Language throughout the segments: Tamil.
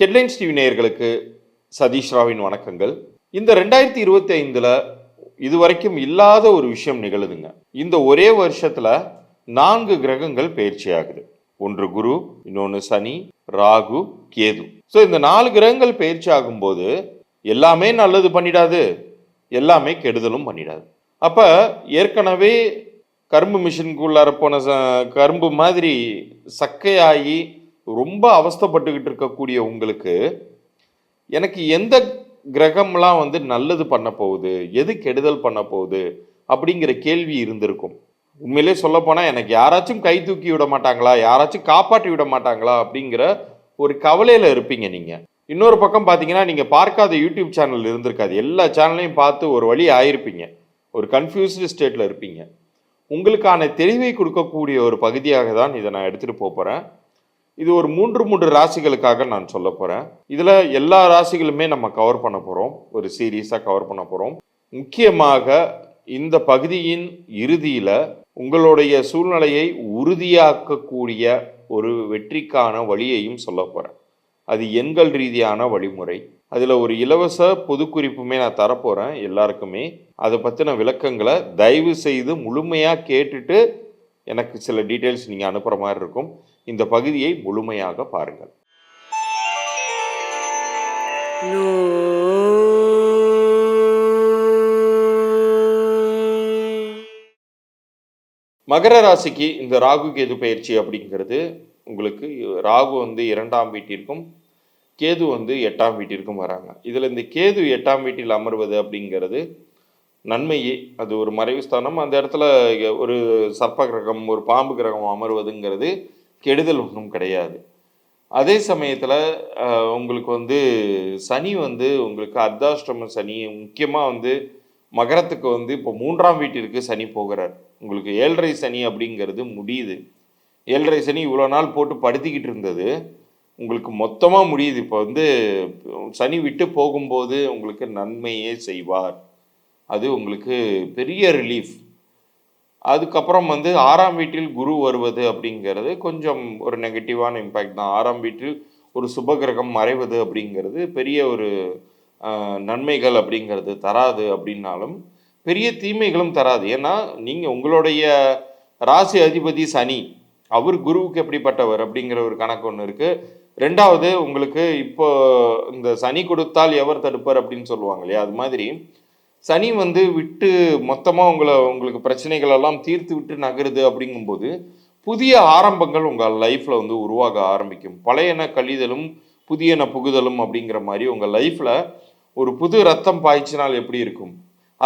ஹெட்லைன்ஸ் டிவி நேயர்களுக்கு சதீஷ் ராவின் வணக்கங்கள். இந்த ரெண்டாயிரத்தி இருபத்தி ஐந்தில் இதுவரைக்கும் இல்லாத ஒரு விஷயம் நிகழுதுங்க. இந்த ஒரே வருஷத்தில் நான்கு கிரகங்கள் பயிற்சி ஆகுது ஒன்று குரு இன்னொன்று சனி ராகு கேது. ஸோ இந்த நாலு கிரகங்கள் பயிற்சி ஆகும்போது எல்லாமே நல்லது பண்ணிடாது எல்லாமே கெடுதலும் பண்ணிடாது. அப்போ ஏற்கனவே கரும்பு மிஷினுக்குள்ளார போன ச- கரும்பு மாதிரி சக்கையாகி ரொம்ப அவஸ்தைப்பட்டுக்கிட்டு இருக்கக்கூடிய உங்களுக்கு எனக்கு எந்த கிரகம்லாம் வந்து நல்லது பண்ண போகுது? எது கெடுதல் பண்ண போகுது? அப்படிங்கிற கேள்வி இருந்திருக்கும். உண்மையிலே சொல்லப்போனால் எனக்கு யாராச்சும் கை தூக்கி விட மாட்டாங்களா? யாராச்சும் காப்பாற்றி விட மாட்டாங்களா? அப்படிங்கிற ஒரு கவலையில் இருப்பீங்க நீங்கள் இன்னொரு பக்கம் பார்த்தீங்கன்னா நீங்கள் பார்க்காத யூடியூப் சேனல் இருந்திருக்காது. எல்லா சேனலையும் பார்த்து ஒரு வழி ஆயிருப்பீங்க. ஒரு கன்ஃபியூஸ்டு ஸ்டேட்டில் இருப்பீங்க. உங்களுக்கான தெளிவை கொடுக்கக்கூடிய ஒரு பகுதியாக தான் இதை நான் எடுத்துகிட்டு போக போகிறேன் இது ஒரு மூன்று மூன்று ராசிகளுக்காக நான் சொல்ல போகிறேன் இதில் எல்லா ராசிகளுமே நம்ம கவர் பண்ண போகிறோம் ஒரு சீரியஸாக கவர் பண்ண போகிறோம் முக்கியமாக இந்த பகுதியின் இறுதியில் உங்களுடைய சூழ்நிலையை உறுதியாக்கக்கூடிய ஒரு வெற்றிக்கான வழியையும் சொல்ல போகிறேன் அது எண்கள் ரீதியான வழிமுறை. அதில் ஒரு இலவச பொதுக்குறிப்புமே நான் தரப்போகிறேன் எல்லாருக்குமே. அதை பற்றின விளக்கங்களை தயவு செய்து முழுமையாக கேட்டுட்டு எனக்கு சில டீட்டெயில்ஸ் நீங்கள் அனுப்புகிற மாதிரி இருக்கும். இந்த பகுதியை முழுமையாக பாருங்கள். மகர ராசிக்கு இந்த ராகு கேது பயிற்சி அப்படிங்கிறது உங்களுக்கு ராகு வந்து இரண்டாம் வீட்டிற்கும் கேது வந்து எட்டாம் வீட்டிற்கும் வராங்க. இதில் இந்த கேது எட்டாம் வீட்டில் அமர்வது அப்படிங்கிறது நன்மையே. அது ஒரு மறைவு ஸ்தானம் அந்த இடத்துல ஒரு சர்ப்ப கிரகம் ஒரு பாம்பு கிரகம் அமர்வதுங்கிறது கெடுதல் ஒன்றும் கிடையாது. அதே சமயத்தில் உங்களுக்கு வந்து சனி வந்து உங்களுக்கு அர்த்தாஷ்டம சனி முக்கியமாக வந்து மகரத்துக்கு வந்து இப்போ மூன்றாம் வீட்டிற்கு சனி போகிறார். உங்களுக்கு ஏழரை சனி அப்படிங்கிறது முடியுது. ஏழரை சனி இவ்வளோ நாள் போட்டு படுத்திக்கிட்டு இருந்தது. உங்களுக்கு மொத்தமாக முடியுது. இப்போ வந்து சனி விட்டு போகும்போது உங்களுக்கு நன்மையே செய்வார். அது உங்களுக்கு பெரிய ரிலீஃப் அதுக்கப்புறம் வந்து ஆறாம் வீட்டில் குரு வருவது அப்படிங்கிறது கொஞ்சம் ஒரு நெகட்டிவான இம்பேக்ட் தான். ஆறாம் வீட்டில் ஒரு சுபகிரகம் மறைவது அப்படிங்கிறது பெரிய ஒரு நன்மைகள் அப்படிங்கிறது தராது அப்படின்னாலும் பெரிய தீமைகளும் தராது. ஏன்னா நீங்கள் உங்களுடைய ராசி அதிபதி சனி அவர் குருவுக்கு எப்படிப்பட்டவர் அப்படிங்கிற ஒரு கணக்கு ஒன்று இருக்குது ரெண்டாவது உங்களுக்கு இப்போ இந்த சனி கொடுத்தால் எவர் தடுப்பார் அப்படின்னு சொல்லுவாங்க இல்லையா? அது மாதிரி சனி வந்து விட்டு மொத்தமாக உங்களை உங்களுக்கு பிரச்சனைகள் எல்லாம் தீர்த்து விட்டு நகருது அப்படிங்கும்போது புதிய ஆரம்பங்கள் உங்கள் லைஃப்பில் வந்து உருவாக ஆரம்பிக்கும். பழையன கழிதலும் புதியன புகுதலும் அப்படிங்கிற மாதிரி உங்கள் லைஃப்பில் ஒரு புது ரத்தம் பாய்ச்சினால் எப்படி இருக்கும்?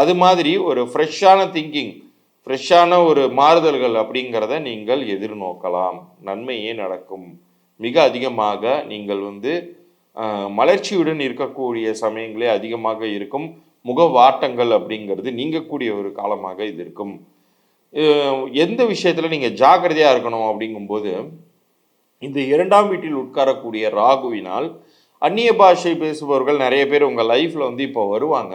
அது மாதிரி ஒரு ஃப்ரெஷ்ஷான திங்கிங் ஃப்ரெஷ்ஷான ஒரு மாறுதல்கள் அப்படிங்கிறத நீங்கள் எதிர்நோக்கலாம். நன்மையே நடக்கும். மிக அதிகமாக நீங்கள் வந்து மலர்ச்சியுடன் இருக்கக்கூடிய சமயங்களே அதிகமாக இருக்கும். முகவாட்டங்கள் அப்படிங்கிறது நீங்கக்கூடிய ஒரு காலமாக இது இருக்கும். எந்த விஷயத்தில் நீங்கள் ஜாக்கிரதையாக இருக்கணும் அப்படிங்கும்போது இந்த இரண்டாம் வீட்டில் உட்காரக்கூடிய ராகுவினால் அந்நிய பாஷை பேசுபவர்கள் நிறைய பேர் உங்கள் லைஃப்பில் வந்து இப்போ வருவாங்க.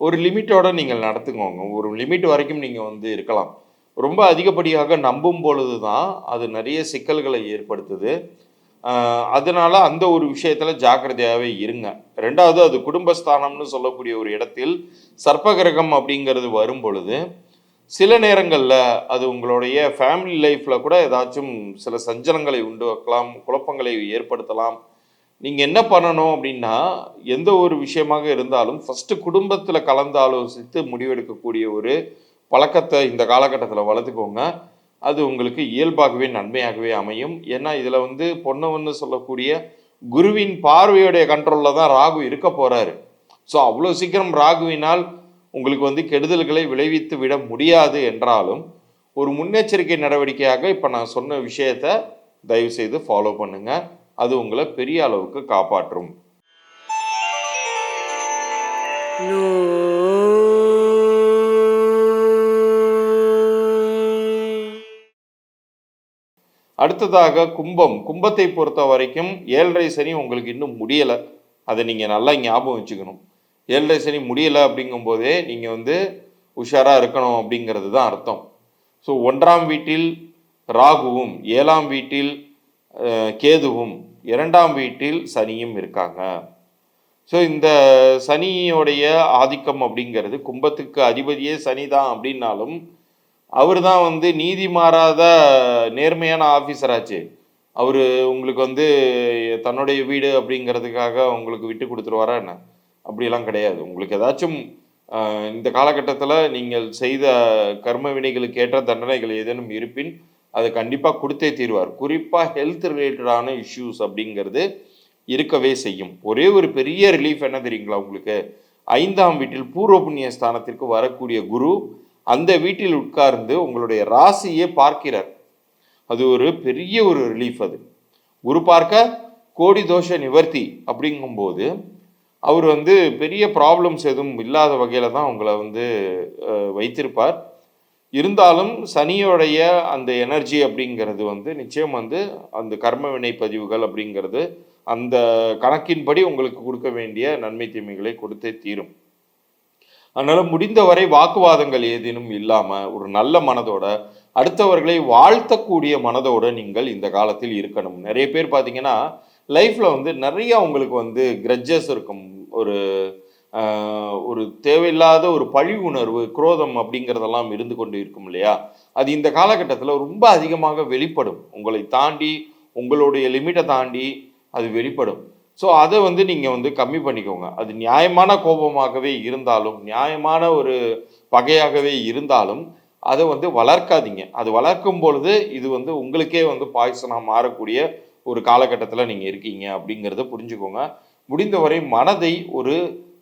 ஒரு லிமிட்டோட நீங்கள் நடத்துக்கோங்க ஒரு லிமிட் வரைக்கும் நீங்கள் வந்து இருக்கலாம். ரொம்ப அதிகப்படியாக நம்பும் பொழுது தான் அது நிறைய சிக்கல்களை ஏற்படுத்துது. அதனால அந்த ஒரு விஷயத்துல ஜாக்கிரதையாகவே இருங்க. ரெண்டாவது அது குடும்பஸ்தானம்னு சொல்லக்கூடிய ஒரு இடத்தில் சர்ப்பகிரகம் அப்படிங்கிறது வரும் பொழுது சில நேரங்களில் அது உங்களுடைய ஃபேமிலி லைஃப்பில் கூட ஏதாச்சும் சில சஞ்சலங்களை உண்டாக்கலாம் குழப்பங்களை ஏற்படுத்தலாம். நீங்கள் என்ன பண்ணணும் அப்படின்னா எந்த ஒரு விஷயமாக இருந்தாலும் ஃபஸ்ட்டு குடும்பத்தில் கலந்து ஆலோசித்து முடிவெடுக்கக்கூடிய ஒரு பழக்கத்தை இந்த காலகட்டத்தில் வளர்த்துக்கோங்க. அது உங்களுக்கு இயல்பாகவே நன்மையாகவே அமையும். ஏன்னா இதில் வந்து பொன்னவன்னு சொல்லக்கூடிய குருவின் பார்வையுடைய கண்ட்ரோலில் தான் ராகு இருக்க போகிறாரு ஸோ அவ்வளோ சீக்கிரம் ராகுவினால் உங்களுக்கு வந்து கெடுதல்களை விளைவித்து விட முடியாது என்றாலும் ஒரு முன்னெச்சரிக்கை நடவடிக்கையாக இப்போ நான் சொன்ன விஷயத்தை தயவு செய்து ஃபாலோ பண்ணுங்கள் அது உங்களை பெரிய அளவுக்கு காப்பாற்றும். அடுத்ததாக கும்பம். கும்பத்தை பொறுத்த வரைக்கும் ஏழரை சனி உங்களுக்கு இன்னும் முடியலை. அதை நீங்கள் நல்லா ஞாபகம் வச்சுக்கணும். ஏழரை சனி முடியலை அப்படிங்கும்போதே நீங்கள் வந்து உஷாராக இருக்கணும் அப்படிங்கிறது தான் அர்த்தம். ஸோ ஒன்றாம் வீட்டில் ராகுவும் ஏழாம் வீட்டில் கேதுவும் இரண்டாம் வீட்டில் சனியும் இருக்காங்க. ஸோ இந்த சனியோடைய ஆதிக்கம் அப்படிங்கிறது கும்பத்துக்கு அதிபதியே சனி தான் அப்படின்னாலும் அவர் தான் வந்து நீதி மாறாத நேர்மையான ஆஃபீஸர் ஆச்சு. அவர் உங்களுக்கு வந்து தன்னுடைய வீடு அப்படிங்கிறதுக்காக உங்களுக்கு விட்டு கொடுத்துருவாரா என்ன? அப்படிலாம் கிடையாது. உங்களுக்கு ஏதாச்சும் இந்த காலகட்டத்தில் நீங்கள் செய்த கர்ம வினைகளுக்கு ஏற்ற தண்டனைகள் ஏதேனும் இருப்பின் அதை கண்டிப்பாக கொடுத்தே தீர்வார். குறிப்பாக ஹெல்த் ரிலேட்டடான இஷ்யூஸ் அப்படிங்கிறது இருக்கவே செய்யும். ஒரே ஒரு பெரிய ரிலீஃப் என்ன தெரியுங்களா உங்களுக்கு? ஐந்தாம் வீட்டில் பூர்வ புண்ணிய ஸ்தானத்திற்கு வரக்கூடிய குரு அந்த வீட்டில் உட்கார்ந்து உங்களுடைய ராசியை பார்க்கிறார். அது ஒரு பெரிய ஒரு ரிலீஃப் அது. குரு பார்க்க கோடி தோஷ நிவர்த்தி அப்படிங்கும்போது அவர் வந்து பெரிய ப்ராப்ளம்ஸ் எதுவும் இல்லாத வகையில் தான் உங்களை வந்து வைத்திருப்பார். இருந்தாலும் சனியோடைய அந்த எனர்ஜி அப்படிங்கிறது வந்து நிச்சயம் வந்து அந்த கர்ம வினை பதிவுகள் அப்படிங்கிறது அந்த கணக்கின்படி உங்களுக்கு கொடுக்க வேண்டிய நன்மை தீமைகளை கொடுத்தே தீரும். அதனால முடிந்தவரை வாக்குவாதங்கள் ஏதேனும் இல்லாம ஒரு நல்ல மனதோட அடுத்தவர்களை வாழ்த்தக்கூடிய மனதோட நீங்கள் இந்த காலத்தில் இருக்கணும். நிறைய பேர் பார்த்தீங்கன்னா லைஃப்பில் வந்து நிறைய உங்களுக்கு வந்து கிரட்ஜஸ் இருக்கும். ஒரு ஒரு தேவையில்லாத ஒரு பழி உணர்வு குரோதம் அப்படிங்கிறதெல்லாம் இருந்து கொண்டு இருக்கும் இல்லையா? அது இந்த காலகட்டத்தில் ரொம்ப அதிகமாக வெளிப்படும். உங்களை தாண்டி உங்களுடைய லிமிட்டை தாண்டி அது வெளிப்படும். ஸோ அதை வந்து நீங்கள் வந்து கம்மி பண்ணிக்கோங்க. அது நியாயமான கோபமாகவே இருந்தாலும் நியாயமான ஒரு பகையாகவே இருந்தாலும் அதை வந்து வளர்க்காதீங்க. அது வளர்க்கும் பொழுது இது வந்து உங்களுக்கே வந்து பாய்சனாக மாறக்கூடிய ஒரு காலகட்டத்தில் நீங்கள் இருக்கீங்க அப்படிங்கிறத புரிஞ்சுக்கோங்க. முடிந்தவரை மனதை ஒரு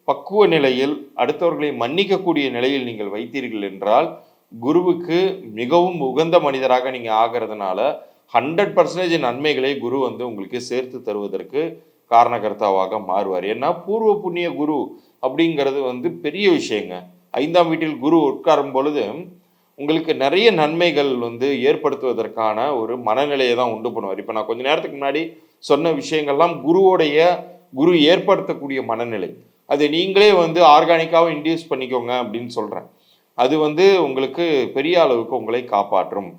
பக்குவ நிலையில் அடுத்தவர்களை மன்னிக்கக்கூடிய நிலையில் நீங்கள் வைத்தீர்கள் என்றால் குருவுக்கு மிகவும் உகந்த மனிதராக நீங்கள் ஆகிறதுனால ஹண்ட்ரட் பர்சன்டேஜ் நன்மைகளை குரு வந்து உங்களுக்கு சேர்த்து தருவதற்கு காரணகர்த்தாவாக மாறுவார். ஏன்னா பூர்வ புண்ணிய குரு அப்படிங்கிறது வந்து பெரிய விஷயங்க. ஐந்தாம் வீட்டில் குரு உட்காரும் பொழுது உங்களுக்கு நிறைய நன்மைகள் வந்து ஏற்படுத்துவதற்கான ஒரு மனநிலையை தான் உண்டு பண்ணுவார். இப்போ நான் கொஞ்ச நேரத்துக்கு முன்னாடி சொன்ன விஷயங்கள்லாம் குருவோடைய குரு ஏற்படுத்தக்கூடிய மனநிலை. அது நீங்களே வந்து ஆர்கானிக்காகவும் இன்டியூஸ் பண்ணிக்கோங்க அப்படின்னு சொல்கிறேன் அது வந்து உங்களுக்கு பெரிய அளவுக்கு உங்களை காப்பாற்றும்.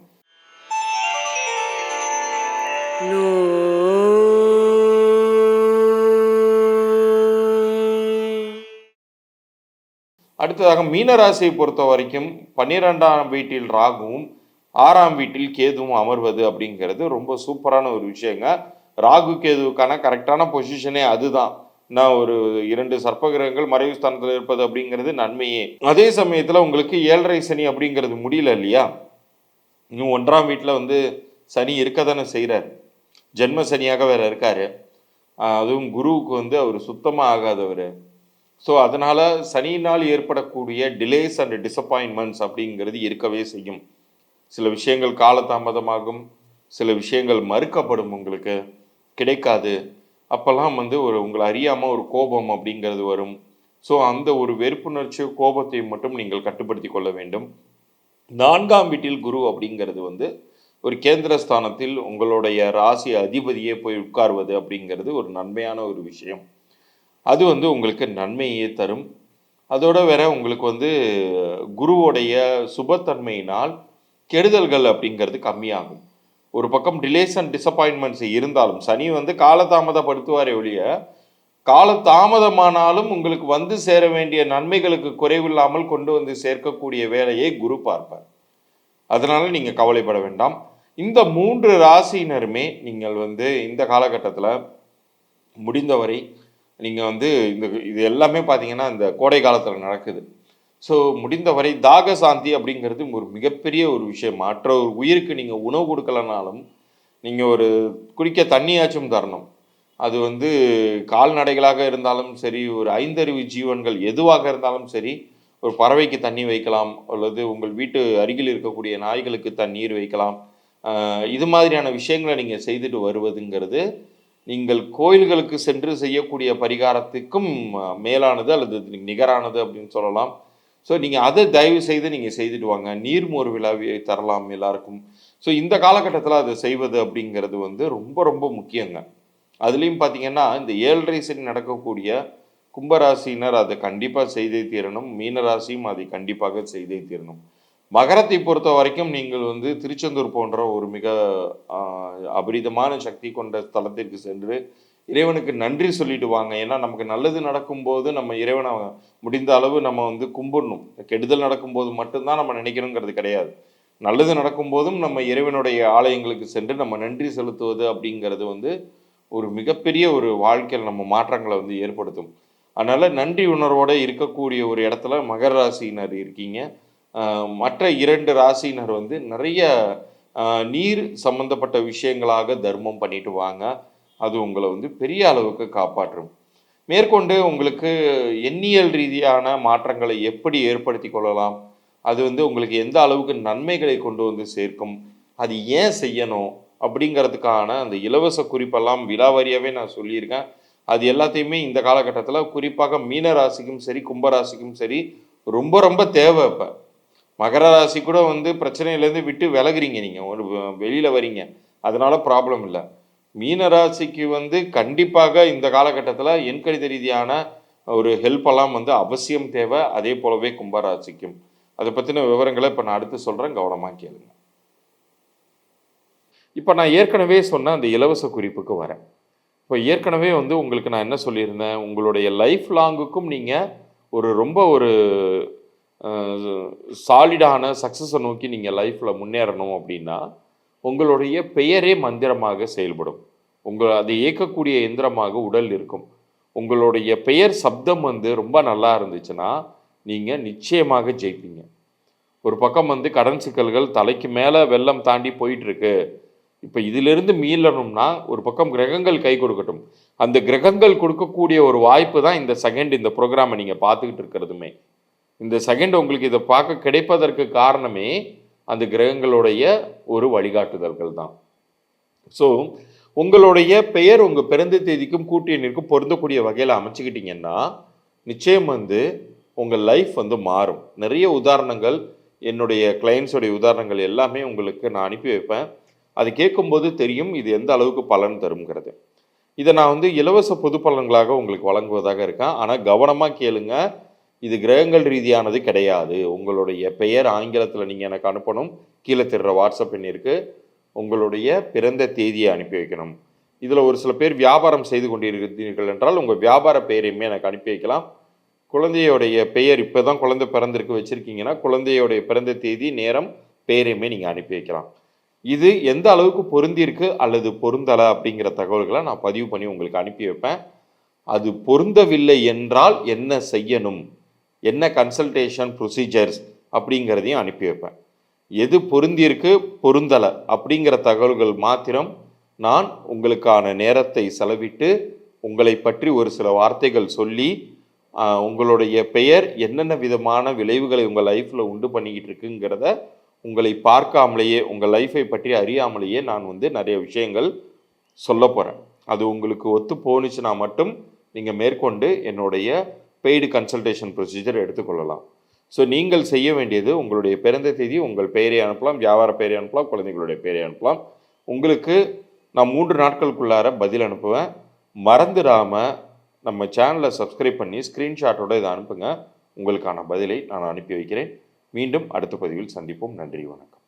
அடுத்ததாக மீனராசியை பொறுத்த வரைக்கும் பன்னிரெண்டாம் வீட்டில் ராகுவும் ஆறாம் வீட்டில் கேதுவும் அமர்வது அப்படிங்கிறது ரொம்ப சூப்பரான ஒரு விஷயங்க. ராகு கேதுவுக்கான கரெக்டான பொசிஷனே அதுதான். நான் ஒரு இரண்டு சர்ப்பகிரகங்கள் மறைவு ஸ்தானத்தில் இருப்பது அப்படிங்கிறது நன்மையே. அதே சமயத்தில் உங்களுக்கு ஏழரை சனி அப்படிங்கிறது முடியல இல்லையா? இன்னும் ஒன்றாம் வீட்டில் வந்து சனி இருக்க தானே செய்கிறார் ஜென்ம சனியாக வேற இருக்காரு. அதுவும் குருவுக்கு வந்து அவர் சுத்தமாக ஆகாதவர். ஸோ அதனால் சனியினால் ஏற்படக்கூடிய டிலேஸ் அண்ட் டிசப்பாயின்மெண்ட்ஸ் அப்படிங்கிறது இருக்கவே செய்யும். சில விஷயங்கள் காலதாமதமாகும் சில விஷயங்கள் மறுக்கப்படும் உங்களுக்கு. கிடைக்காது. அப்போல்லாம் வந்து ஒரு உங்களை அறியாமல் ஒரு கோபம் அப்படிங்கிறது வரும். ஸோ அந்த ஒரு வெறுப்புணர்ச்சி கோபத்தை மட்டும் நீங்கள் கட்டுப்படுத்தி கொள்ள வேண்டும். நான்காம் வீட்டில் குரு அப்படிங்கிறது வந்து ஒரு கேந்திரஸ்தானத்தில் உங்களுடைய ராசி அதிபதியே போய் உட்கார்வது அப்படிங்கிறது ஒரு நன்மையான ஒரு விஷயம். அது வந்து உங்களுக்கு நன்மையே தரும். அதோட வேற உங்களுக்கு வந்து குருவோடைய சுபத்தன்மையினால் கெடுதல்கள் அப்படிங்கிறது கம்மியாகும். ஒரு பக்கம் டிலேஸ் அண்ட் டிசப்பாயின்மெண்ட்ஸ் இருந்தாலும் சனி வந்து காலதாமதப்படுத்துவாரே ஒழிய காலதாமதமானாலும் உங்களுக்கு வந்து சேர வேண்டிய நன்மைகளுக்கு குறைவில்லாமல் கொண்டு வந்து சேர்க்கக்கூடிய வேலையை குரு பார்ப்பார். அதனால நீங்கள் கவலைப்பட வேண்டாம். இந்த மூன்று ராசியினருமே நீங்கள் வந்து இந்த காலகட்டத்தில் முடிந்தவரை நீங்கள் வந்து இந்த இது எல்லாமே பார்த்தீங்கன்னா இந்த கோடை காலத்தில் நடக்குது. ஸோ முடிந்தவரை தாக சாந்தி அப்படிங்கிறது ஒரு மிகப்பெரிய ஒரு விஷயம். மற்ற ஒரு உயிருக்கு நீங்கள் உணவு கொடுக்கலனாலும் நீங்கள் ஒரு குடிக்க தண்ணியாச்சும் தரணும். அது வந்து கால்நடைகளாக இருந்தாலும் சரி ஒரு ஐந்தறிவு ஜீவன்கள் எதுவாக இருந்தாலும் சரி ஒரு பறவைக்கு தண்ணி வைக்கலாம் அல்லது உங்கள் வீட்டு அருகில் இருக்கக்கூடிய நாய்களுக்கு தண்ணீர் வைக்கலாம். இது மாதிரியான விஷயங்களை நீங்கள் செய்துட்டு வருவதுங்கிறது நீங்கள் கோயில்களுக்கு சென்று செய்யக்கூடிய பரிகாரத்துக்கும் மேலானது அல்லது நிகரானது அப்படின்னு சொல்லலாம். ஸோ நீங்கள் அதை தயவு செய்து நீங்கள் செய்துட்டு வாங்க. நீர்மோர் விழாவை தரலாம் எல்லாருக்கும். ஸோ இந்த காலகட்டத்தில் அதை செய்வது அப்படிங்கிறது வந்து ரொம்ப ரொம்ப முக்கியங்க. அதுலேயும் பார்த்தீங்கன்னா இந்த ஏழரை சனி நடக்கக்கூடிய கும்பராசினர் அதை கண்டிப்பாக செய்தே தீரணும். மீனராசியும் அதை கண்டிப்பாக செய்தே தீரணும். மகரத்தை பொறுத்த வரைக்கும் நீங்கள் வந்து திருச்செந்தூர் போன்ற ஒரு மிக அபரிதமான சக்தி கொண்ட ஸ்தலத்திற்கு சென்று இறைவனுக்கு நன்றி சொல்லிட்டு வாங்க. ஏன்னா நமக்கு நல்லது நடக்கும்போது நம்ம இறைவனை முடிந்த அளவு நம்ம வந்து கும்பிடணும். கெடுதல் நடக்கும்போது மட்டும்தான் நம்ம நினைக்கணுங்கிறது கிடையாது. நல்லது நடக்கும்போதும் நம்ம இறைவனுடைய ஆலயங்களுக்கு சென்று நம்ம நன்றி செலுத்துவது அப்படிங்கிறது வந்து ஒரு மிகப்பெரிய ஒரு வாழ்க்கையில் நம்ம மாற்றங்களை வந்து ஏற்படுத்தும். அதனால் நன்றி உணர்வோடு இருக்கக்கூடிய ஒரு இடத்துல மகர ராசியினர் இருக்கீங்க. மற்ற இரண்டு ராசியினர் வந்து நிறைய நீர் சம்பந்தப்பட்ட விஷயங்களாக தர்மம் பண்ணிட்டு வாங்க. அது உங்களை வந்து பெரிய அளவுக்கு காப்பாற்றும். மேற்கொண்டு உங்களுக்கு எண்ணியல் ரீதியான மாற்றங்களை எப்படி ஏற்படுத்தி கொள்ளலாம்? அது வந்து உங்களுக்கு எந்த அளவுக்கு நன்மைகளை கொண்டு வந்து சேர்க்கும்? அது ஏன் செய்யணும்? அப்படிங்கிறதுக்கான அந்த இலவச குறிப்பெல்லாம் விலாவாரியாகவே நான் சொல்லியிருக்கேன். அது எல்லாத்தையுமே இந்த காலகட்டத்தில் குறிப்பாக மீன ராசிக்கும் சரி கும்பராசிக்கும் சரி ரொம்ப ரொம்ப தேவை இப்போ. மகர ராசி கூட வந்து பிரச்சனையிலேருந்து விட்டு விலகுறீங்க நீங்கள் ஒரு வெளியில் வரீங்க. அதனால ப்ராப்ளம் இல்லை. மீன ராசிக்கு வந்து கண்டிப்பாக இந்த காலகட்டத்தில் எண்கணித ரீதியான ஒரு ஹெல்ப்பெல்லாம் வந்து அவசியம் தேவை. அதே போலவே கும்பராசிக்கும் அதை பற்றின விவரங்களை இப்போ நான் அடுத்து சொல்கிறேன் கவனமாக கேளுங்க. இப்போ நான் ஏற்கனவே சொன்ன அந்த இலவச குறிப்புக்கு வரேன். இப்போ ஏற்கனவே வந்து உங்களுக்கு நான் என்ன சொல்லியிருந்தேன்? உங்களுடைய லைஃப் லாங்குக்கும் நீங்கள் ஒரு ரொம்ப ஒரு சாலிடான சக்ஸஸை நோக்கி நீங்கள் லைஃப்பில் முன்னேறணும் அப்படின்னா உங்களுடைய பெயரே மந்திரமாக செயல்படும். உங்கள் அதை இயக்கக்கூடிய எந்திரமாக உடல் இருக்கும். உங்களுடைய பெயர் சப்தம் வந்து ரொம்ப நல்லா இருந்துச்சுன்னா நீங்கள் நிச்சயமாக ஜெயிப்பீங்க. ஒரு பக்கம் வந்து கடன் சிக்கல்கள் தலைக்கு மேலே வெள்ளம் தாண்டி போயிட்டுருக்கு. இப்போ இதிலிருந்து மீளணும்னா ஒரு பக்கம் கிரகங்கள் கை கொடுக்கட்டும். அந்த கிரகங்கள் கொடுக்கக்கூடிய ஒரு வாய்ப்பு தான் இந்த செகண்ட் இந்த ப்ரோக்ராமை நீங்கள் பார்த்துக்கிட்டு இருக்கிறதுமே. இந்த செகண்ட் உங்களுக்கு இதை பார்க்க கிடைப்பதற்கு காரணமே அந்த கிரகங்களுடைய ஒரு வழிகாட்டுதல்கள் தான். ஸோ உங்களுடைய பெயர் உங்கள் பிறந்த தேதிக்கும் கூட்டி எண்ணிற்கும் பொருந்தக்கூடிய வகையில் அமைச்சுக்கிட்டீங்கன்னா நிச்சயம் வந்து உங்கள் லைஃப் வந்து மாறும். நிறைய உதாரணங்கள் என்னுடைய கிளைண்ட்ஸோடைய உதாரணங்கள் எல்லாமே உங்களுக்கு நான் அனுப்பி வைப்பேன். அது கேட்கும்போது தெரியும் இது எந்த அளவுக்கு பலன் தருங்கிறது இதை நான் வந்து இலவச பொது பலன்களாக உங்களுக்கு வழங்குவதாக இருக்கேன். ஆனால் கவனமாக கேளுங்கள் இது கிரகங்கள் ரீதியானது கிடையாது. உங்களுடைய பெயர் ஆங்கிலத்தில் நீங்கள் எனக்கு அனுப்பணும். கீழே திருற வாட்ஸ்அப் எண்ணிற்கு உங்களுடைய பிறந்த தேதியை அனுப்பி வைக்கணும். இதில் ஒரு சில பேர் வியாபாரம் செய்து கொண்டிருக்கிறீர்கள் என்றால் உங்கள் வியாபார பெயரையுமே எனக்கு அனுப்பி வைக்கலாம். குழந்தையோடைய பெயர் இப்போ தான் குழந்தை பிறந்திருக்கு வச்சுருக்கீங்கன்னா குழந்தையோடைய பிறந்த தேதி நேரம் பெயரையுமே நீங்கள் அனுப்பி வைக்கலாம். இது எந்த அளவுக்கு பொருந்திருக்கு அல்லது பொருந்தலை அப்படிங்கிற தகவல்களை நான் பதிவு பண்ணி உங்களுக்கு அனுப்பி வைப்பேன். அது பொருந்தவில்லை என்றால் என்ன செய்யணும்? என்ன கன்சல்டேஷன் ப்ரொசீஜர்ஸ் அப்படிங்கிறதையும் அனுப்பி வைப்பேன். எது பொருந்தியிருக்கு பொருந்தலை அப்படிங்கிற தகவல்கள் மாத்திரம் நான் உங்களுக்கான நேரத்தை செலவிட்டு உங்களை பற்றி ஒரு சில வார்த்தைகள் சொல்லி உங்களுடைய பெயர் என்னென்ன விதமான விளைவுகளை உங்கள் லைஃப்பில் உண்டு பண்ணிக்கிட்டு இருக்குங்கிறத உங்களை பார்க்காமலேயே உங்கள் லைஃப்பை பற்றி அறியாமலேயே நான் வந்து நிறைய விஷயங்கள் சொல்ல போகிறேன் அது உங்களுக்கு ஒத்து போணுச்சுன்னா மட்டும் நீங்கள் மேற்கொண்டு என்னுடைய பெய்டு கன்சல்டேஷன் ப்ரொசீஜர் எடுத்துக்கொள்ளலாம். ஸோ நீங்கள் செய்ய வேண்டியது உங்களுடைய பிறந்த தேதி உங்கள் பெயரை அனுப்பலாம் வியாபார பெயரை அனுப்பலாம் குழந்தைகளுடைய பெயரை அனுப்பலாம். உங்களுக்கு நான் மூன்று நாட்களுக்குள்ளார பதில் அனுப்புவேன். மறந்துடாமல் நம்ம சேனலை சப்ஸ்கிரைப் பண்ணி ஸ்க்ரீன்ஷாட்டோட இதை அனுப்புங்க. உங்களுக்கான பதிலை நான் அனுப்பி வைக்கிறேன். மீண்டும் அடுத்த பதிவில் சந்திப்போம். நன்றி வணக்கம்.